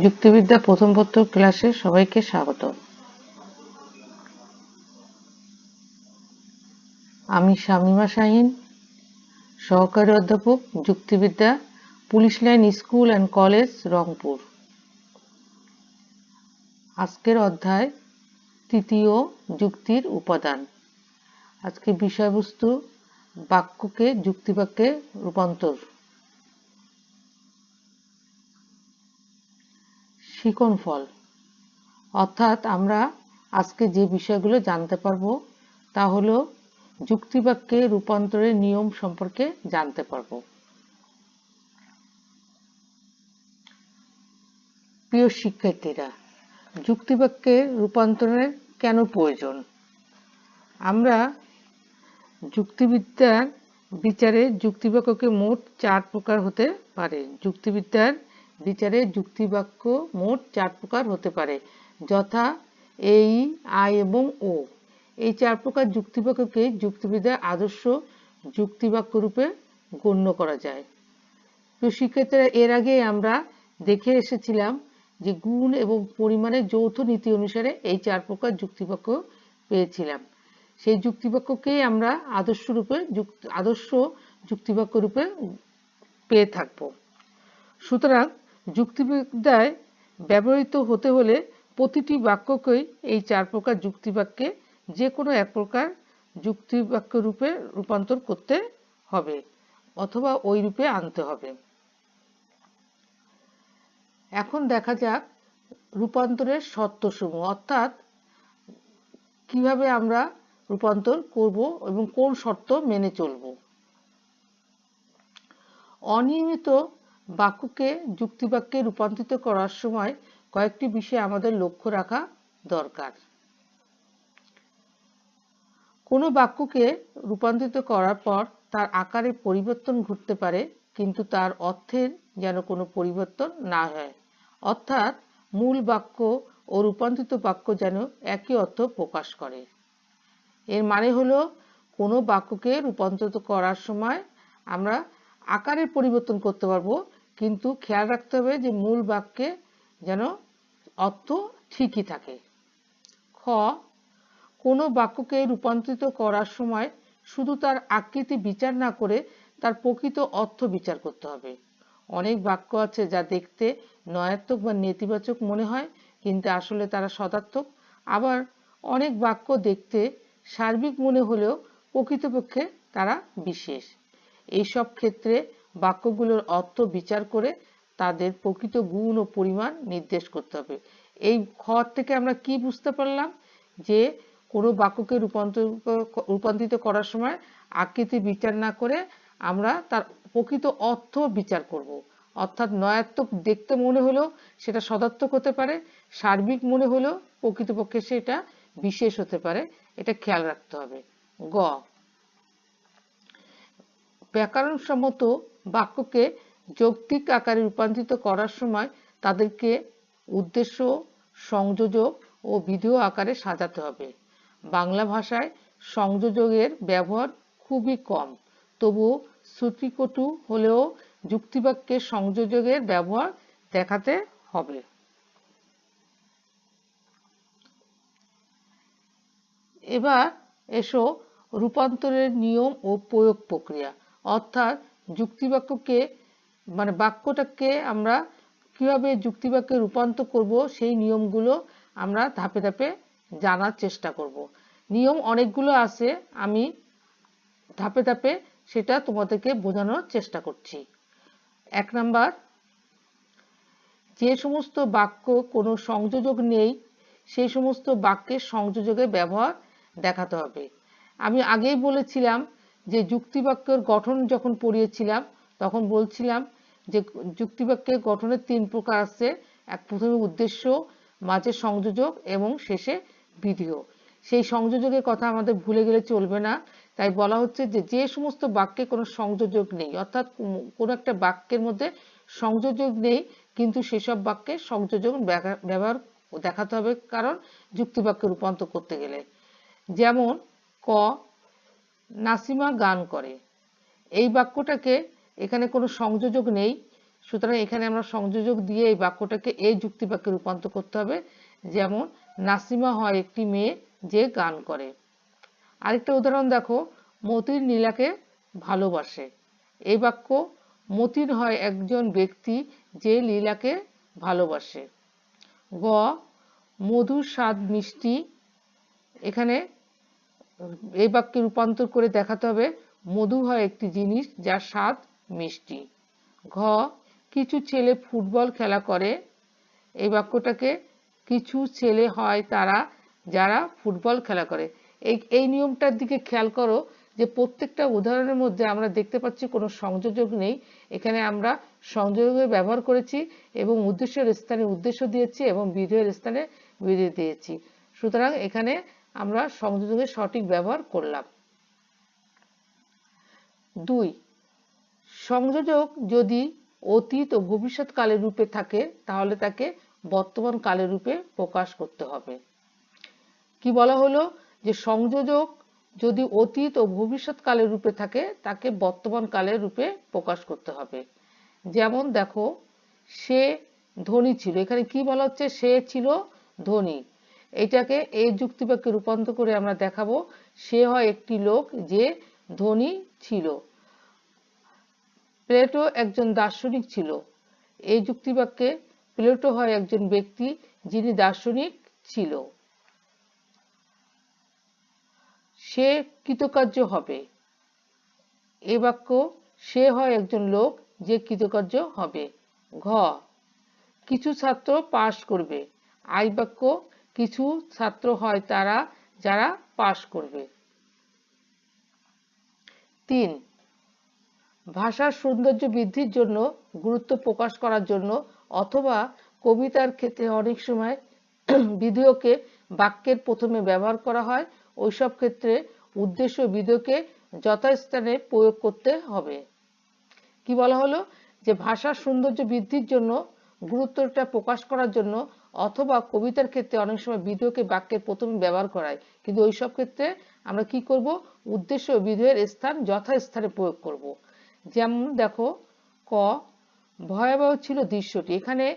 যুক্তিবিদ্যা প্রথম পত্র ক্লাসে সবাইকে স্বাগত। আমি শামিমা শাহিন, সহকারী অধ্যাপক, যুক্তিবিদ্যা, police line school and college, Rangpur. আজকের অধ্যায় তৃতীয় যুক্তির উপাদান। আজকে বিষয়বস্তু বাক্যকে যুক্তিবাক্যে রূপান্তর। শিকন ফল। অর্থাৎ আমরা আজকে যে বিষয়গুলো জানতে পারব, তা হলো যুক্তিবাক্যে রূপান্তরের নিয়ম সম্পর্কে জানতে পারব। প্রিয় শিক্ষার্থীরা, যুক্তিবাক্যে রূপান্তরের কেন প্রয়োজন? আমরা যুক্তিবিদ্যার বিচারে যুক্তিবাক্যকে মোট চার প্রকার হতে পারে। যুক্তিবিদ্যার বিচারে যুক্তিবাক্য মোট চার প্রকার হতে পারে। যথা, এই, আই এবং ও। এই চার প্রকার যুক্তিবাক্যকে যুক্তিবিদ্যার আদর্শ যুক্তিবাক্য রূপে গণ্য করা যায়। তো শিক্ষার্থীরা, এর আগে আমরা দেখে এসেছিলাম যে গুণ এবং পরিমাণের যৌথ নীতি অনুসারে এই চার প্রকার যুক্তিবাক্য পেয়েছিলাম। সেই যুক্তিবাক্যকেই আমরা আদর্শ রূপে আদর্শ যুক্তিবাক্য রূপে পেয়ে থাকব। সুতরাং যুক্তিবিদ্যায় ব্যবহৃত হতে হলে প্রতিটি বাক্যকেই এই চার প্রকার যুক্তিবাক্যে যে কোনো এক প্রকার যুক্তিবাক্য রূপে রূপান্তর করতে হবে অথবা ওই রূপে আনতে হবে। এখন দেখা যাক রূপান্তরের শর্তসমূহ, অর্থাৎ কীভাবে আমরা রূপান্তর করব এবং কোন শর্ত মেনে চলব। অনিয়মিত বাক্যকে যুক্তিবাক্যে রূপান্তরিত করার সময় কয়েকটি বিষয় আমাদের লক্ষ্য রাখা দরকার। কোনো বাক্যকে রূপান্তরিত করার পর তার আকারে পরিবর্তন ঘটতে পারে, কিন্তু তার অর্থের যেন কোনো পরিবর্তন না হয়। অর্থাৎ মূল বাক্য ও রূপান্তরিত বাক্য যেন একই অর্থ প্রকাশ করে। এর মানে হলো, কোনো বাক্যকে রূপান্তরিত করার সময় আমরা আকারের পরিবর্তন করতে পারব, কিন্তু খেয়াল রাখতে হবে যে মূল বাক্যে যেন অর্থ ঠিকই থাকে। খ, কোনো বাক্যকে রূপান্তরিত করার সময় শুধু তার আকৃতি বিচার না করে তার প্রকৃত অর্থ বিচার করতে হবে। অনেক বাক্য আছে যা দেখতে নয়াত্মক বা নেতিবাচক মনে হয়, কিন্তু আসলে তারা সদার্থক আবার অনেক বাক্য দেখতে সার্বিক মনে হলেও প্রকৃতপক্ষে তারা বিশেষ। এইসব ক্ষেত্রে বাক্যগুলোর অর্থ বিচার করে তাদের প্রকৃত গুণ ও পরিমাণ নির্দেশ করতে হবে। এই খর থেকে আমরা কি বুঝতে পারলাম? যে কোনো বাক্যকে রূপান্তর রূপান্তরিত করার সময় আকৃতি বিচার না করে আমরা তার প্রকৃত অর্থ বিচার করব। অর্থাৎ নয়াত্মক দেখতে মনে হলেও সেটা সদার্থক হতে পারে, সার্বিক মনে হলেও প্রকৃতপক্ষে সেটা বিশেষ হতে পারে। এটা খেয়াল রাখতে হবে। গ ব্যাকরণসম্মত বাক্যকে যৌক্তিক আকারে রূপান্তরিত করার সময় তাদেরকে উদ্দেশ্য, সংযোজক ও ভিডিও আকারে সাজাতে হবে। বাংলা ভাষায় সংযোজকের ব্যবহার খুবই কম, তবুও শ্রুতিকটু হলেও যুক্তিবাক্যের সংযোজকের ব্যবহার দেখাতে হবে। এবার এসো রূপান্তরের নিয়ম ও প্রয়োগ প্রক্রিয়া। অর্থাৎ যুক্তিবাক্যকে মানে বাক্যটাকে আমরা কীভাবে যুক্তিবাক্যে রূপান্তর করব, সেই নিয়মগুলো আমরা ধাপে ধাপে জানার চেষ্টা করব। নিয়ম অনেকগুলো আছে, আমি ধাপে ধাপে সেটা তোমাদেরকে বোঝানোর চেষ্টা করছি। এক নাম্বার, যে সমস্ত বাক্য কোনো সংযোজক নেই, সেই সমস্ত বাক্যের সংযোজকের ব্যবহার দেখাতে হবে। আমি আগেই বলেছিলাম যে যুক্তিবাক্যের গঠন যখন পড়িয়েছিলাম, তখন বলছিলাম যে যুক্তিবাক্যের গঠনের তিন প্রকার আছে। এক প্রথমে উদ্দেশ্য, মাঝে সংযোজক এবং শেষে ভিডিও। সেই সংযোজকের কথা আমাদের ভুলে গেলে চলবে না। তাই বলা হচ্ছে যে যে সমস্ত বাক্যে কোনো সংযোজক নেই, অর্থাৎ কোনো একটা বাক্যের মধ্যে সংযোজক নেই, কিন্তু সেসব বাক্যে সংযোজক ব্যবহার দেখাতে হবে কারণ যুক্তিবাক্যে রূপান্তর করতে গেলে। যেমন ক নাসিমা গান করে। এই বাক্যটাকে এখানে কোনো সংযোজক নেই। সুতরাং এখানে আমরা সংযোজক দিয়ে এই বাক্যটাকে এই যুক্তি বাক্যে রূপান্তর করতে হবে। যেমন, নাসিমা হয় একটি মেয়ে যে গান করে। আরেকটা উদাহরণ দেখো, মতির নীলাকে ভালোবাসে। এই বাক্য, মতির হয় একজন ব্যক্তি যে লীলাকে ভালোবাসে। গ, মধুর স্বাদ মিষ্টি। এখানে এই বাক্যে রূপান্তর করে দেখাতে হবে, মধু হয় একটি জিনিস যার স্বাদ মিষ্টি। ঘ, কিছু ছেলে ফুটবল খেলা করে। এই বাক্যটাকে কিছু ছেলে হয় তারা, যারা ফুটবল খেলা করে। এই এই নিয়মটার দিকে খেয়াল করো যে প্রত্যেকটা উদাহরণের মধ্যে আমরা দেখতে পাচ্ছি কোনো সংযোজক নেই। এখানে আমরা সংযোজকের ব্যবহার করেছি এবং উদ্দেশ্যের স্থানে উদ্দেশ্য দিয়েছি এবং বিধেয়ের স্থানে বিধেয় দিয়েছি। সুতরাং এখানে আমরা সংযোজকের সঠিক ব্যবহার করলাম। দুই সংযোজক যদি অতীত ও ভবিষ্যৎ কালের রূপে থাকে, তাহলে তাকে বর্তমান কালের রূপে প্রকাশ করতে হবে। কি বলা হলো? যে সংযোজক যদি অতীত ও ভবিষ্যৎ কালের রূপে থাকে, তাকে বর্তমান কালের রূপে প্রকাশ করতে হবে। যেমন দেখো, সে ধনী ছিল। এখানে কি বলা হচ্ছে? সে ছিল ধনী। এটাকে এই যুক্তিবাক্যে রূপান্তর করে আমরা দেখাবো, সে হয় একটি লোক যে ধনী ছিল। প্লেটো একজন দার্শনিক ছিল। এই যুক্তিবাক্যে প্লেটো হয় একজন ব্যক্তি যিনি দার্শনিক ছিল। সে কৃতকার্য হবে। এ বাক্য, সে হয় একজন লোক যে কৃতকার্য হবে। ঘ, কিছু ছাত্র পাশ করবে। আই বাক্য কিছু ছাত্র হয় তারা, যারা পাশ করবে। তিন, ভাষার সৌন্দর্য বৃদ্ধির জন্য, গুরুত্ব প্রকাশ করার জন্য, অথবা কবিতার ক্ষেত্রে অনেক সময় বিধেয়কে বাক্যের প্রথমে ব্যবহার করা হয়। ওইসব ক্ষেত্রে উদ্দেশ্য বিধেয়কে যথাস্থানে প্রয়োগ করতে হবে। কি বলা হলো? যে ভাষার সৌন্দর্য বৃদ্ধির জন্য গুরুত্বটা প্রকাশ করার জন্য অথবা কবিতার ক্ষেত্রে অনেক সময় বিধেয়কে বাক্যের প্রথমে ব্যবহার করায় কিন্তু ওইসব ক্ষেত্রে আমরা কি করব? উদ্দেশ্য বিধেয়ের স্থান যথাস্থানে প্রয়োগ করব। যেমন দেখো, ক, ভয়াবহ ছিল দৃশ্যটি। এখানে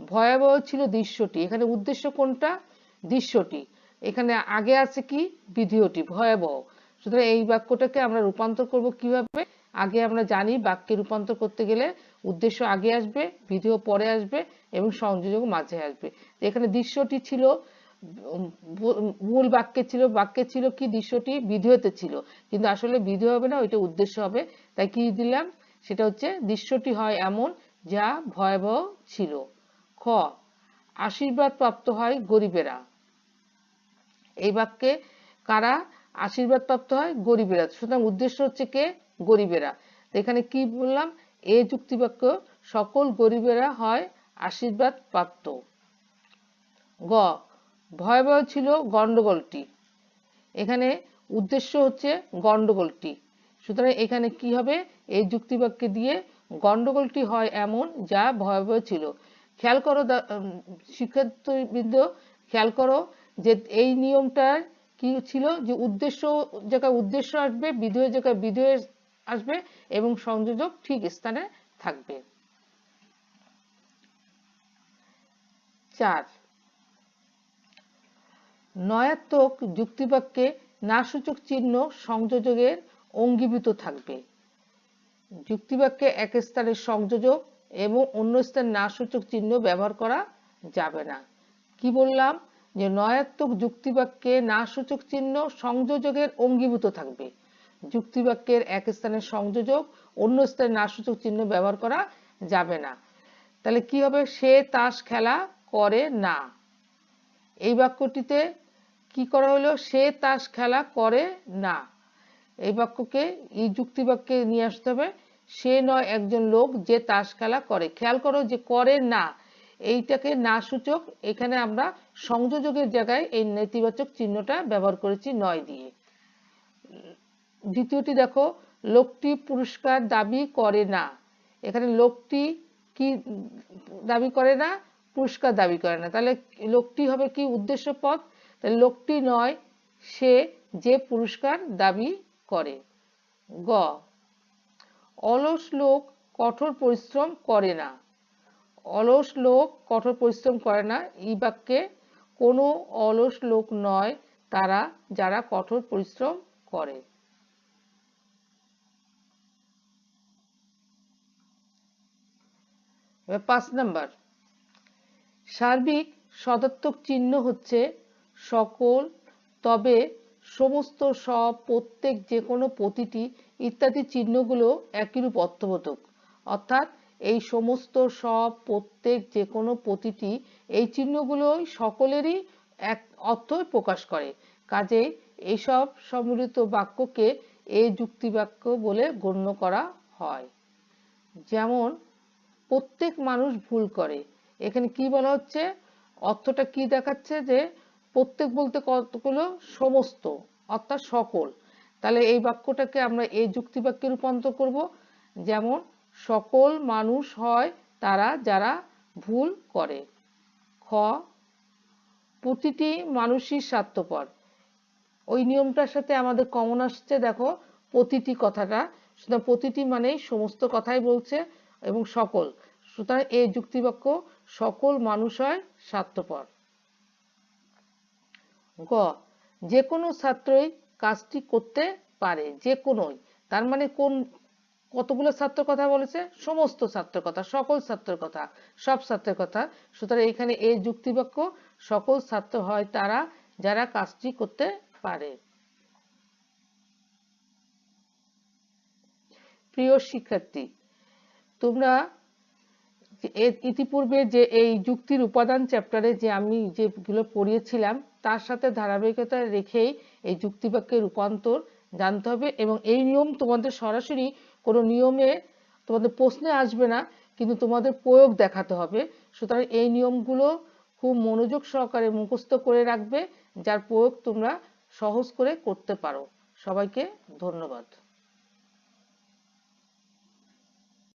ভয়াবহ ছিল দৃশ্যটি। এখানে উদ্দেশ্য কোনটা? দৃশ্যটি। এখানে আগে আছে কি? বিধিওটি ভয়াবহ। সুতরাং এই বাক্যটাকে আমরা রূপান্তর করব কীভাবে? আগে আমরা জানি বাক্যে রূপান্তর করতে গেলে উদ্দেশ্য আগে আসবে বিধিও পরে আসবে এবং সংযোজক মাঝে আসবে। এখানে দৃশ্যটি ছিল মূল বাক্যে ছিল বাক্যে ছিল কি? দৃশ্যটি বিধেয়তে ছিল। কিন্তু আসলে বিধেয় হবে না, ওইটা উদ্দেশ্য হবে। তাই কি দিলাম? সেটা হচ্ছে দৃশ্যটি হয় এমন যা ভয়াবহ ছিল। খ, আশীর্বাদ প্রাপ্ত হয় গরিবেরা। এই বাক্যে কারা আশীর্বাদ প্রাপ্ত হয়? গরিবেরা। সুতরাং উদ্দেশ্য হচ্ছে কে? গরিবেরা। এখানে কি বললাম? এ যুক্তিবাক্য, সকল গরিবেরা হয় আশীর্বাদ প্রাপ্ত। গ, ভয়াবহ ছিল গন্ডগোলটি। এখানে উদ্দেশ্য হচ্ছে গন্ডগোলটি। সুতরাং এখানে কি হবে? এই যুক্তিবাক্যে দিয়ে গন্ডগোলটি হয় এমন যা ভয়াবহ ছিল। খেয়াল করো শিক্ষার্থীবৃন্দ, খেয়াল করো যে এই নিয়মটার কি ছিল? যে উদ্দেশ্য, জায়গায় উদ্দেশ্য আসবে, বিধেয় জায়গায় বিধেয় আসবে এবং সংযোজক ঠিক স্থানে থাকবে। চার, নয়াত্মক যুক্তিবাক্যে নাসূচক চিহ্ন সংযোজকের অঙ্গীভূত থাকবে। যুক্তিবাক্যে এক স্থানের সংযোজক এবং অন্য স্থানে নাসূচক চিহ্ন ব্যবহার করা যাবে না। কি বললাম? যে নয়াত্মক যুক্তিবাক্যে নাসূচক চিহ্ন সংযোজকের অঙ্গীভূত থাকবে। যুক্তিবাক্যের এক স্থানের সংযোজক, অন্য স্থানে নাসূচক চিহ্ন ব্যবহার করা যাবে না। তাহলে কি হবে? সে তাস খেলা করে না। এই বাক্যটিতে কি করা হলো? সে তাস খেলা করে না। এই বাক্যকে, এই যুক্তি বাক্যে নিয়ে আসতে হবে। সে নয় একজন লোক যে তাস খেলা করে। খেয়াল করো যে করে না, এইটাকে না সূচক এখানে আমরা সংযোজকের জায়গায় এই নেতিবাচক চিহ্নটা ব্যবহার করেছি নয় দিয়ে। দ্বিতীয়টি দেখো, লোকটি পুরস্কার দাবি করে না। এখানে লোকটি কি দাবি করে না? পুরস্কার দাবি করে না। তাহলে লোকটি হবে কি উদ্দেশ্য পথ? তাহলে লোকটি নয়, সে যে পুরস্কার দাবি করে। গ, অলস লোক কঠোর পরিশ্রম করে না। অলস লোক কঠোর পরিশ্রম করে না। এই বাক্যে কোনো অলস লোক নয়, তারা, যারা কঠোর পরিশ্রম করে। এবার পাঁচ নাম্বার। সার্বিক সদাত্মক চিহ্ন হচ্ছে সকল, তবে সমস্ত সব, প্রত্যেক যে কোনো প্রতিটি ইত্যাদি চিহ্নগুলো একইরূপ অর্থবোধক। অর্থাৎ এই সমস্ত সব, প্রত্যেক যে কোনো প্রতিটি এই চিহ্নগুলোই সকলেরই এক অর্থই প্রকাশ করে। কাজেই এইসব সম্মিলিত বাক্যকে এ যুক্তি বাক্য বলে গণ্য করা হয়। যেমন প্রত্যেক মানুষ ভুল করে। এখানে কি বলা হচ্ছে? অর্থটা কি দেখাচ্ছে যে প্রত্যেক বলতে কতগুলো? সমস্ত, অর্থাৎ সকল। তাহলে এই বাক্যটাকে আমরা এই যুক্তি বাক্যে রূপান্তর করব। যেমন, সকল মানুষ হয় তারা যারা ভুল করে। খ, প্রতিটি মানুষই স্বার্থপর। ওই নিয়মটার সাথে আমাদের কমন আসছে, দেখো, প্রতিটি কথাটা। সুতরাং প্রতিটি মানেই সমস্ত কথাই বলছে। এবং সকল। সুতরাং এই যুক্তিবাক্য, সকল মানুষ হয় স্বার্থপর। গ যে কোনো ছাত্রই কাজটি করতে পারে যে কোনোই তার মানে কোন, কতগুলো ছাত্র কথা বলেছে? সমস্ত ছাত্রের কথা, সকল ছাত্রের কথা, সব ছাত্রের কথা। সুতরাং এখানে এই যুক্তিবাক্য, সকল ছাত্র হয় তারা, যারা কাজটি করতে পারে। প্রিয় শিক্ষার্থী তোমরা ইতিপূর্বে যে এই যুক্তির উপাদান চ্যাপ্টারে যে আমি যেগুলো পড়িয়েছিলাম, তার সাথে ধারাবাহিকতা রেখেই এই যুক্তিবাক্যের রূপান্তর জানতে হবে এবং এই নিয়ম তোমাদের সরাসরি কোনো নিয়মে তোমাদের প্রশ্নে আসবে না, কিন্তু তোমাদের প্রয়োগ দেখাতে হবে। সুতরাং এই নিয়মগুলো খুব মনোযোগ সহকারে মুখস্থ করে রাখবে, যার প্রয়োগ তোমরা সহজ করে করতে পারো। সবাইকে ধন্যবাদ।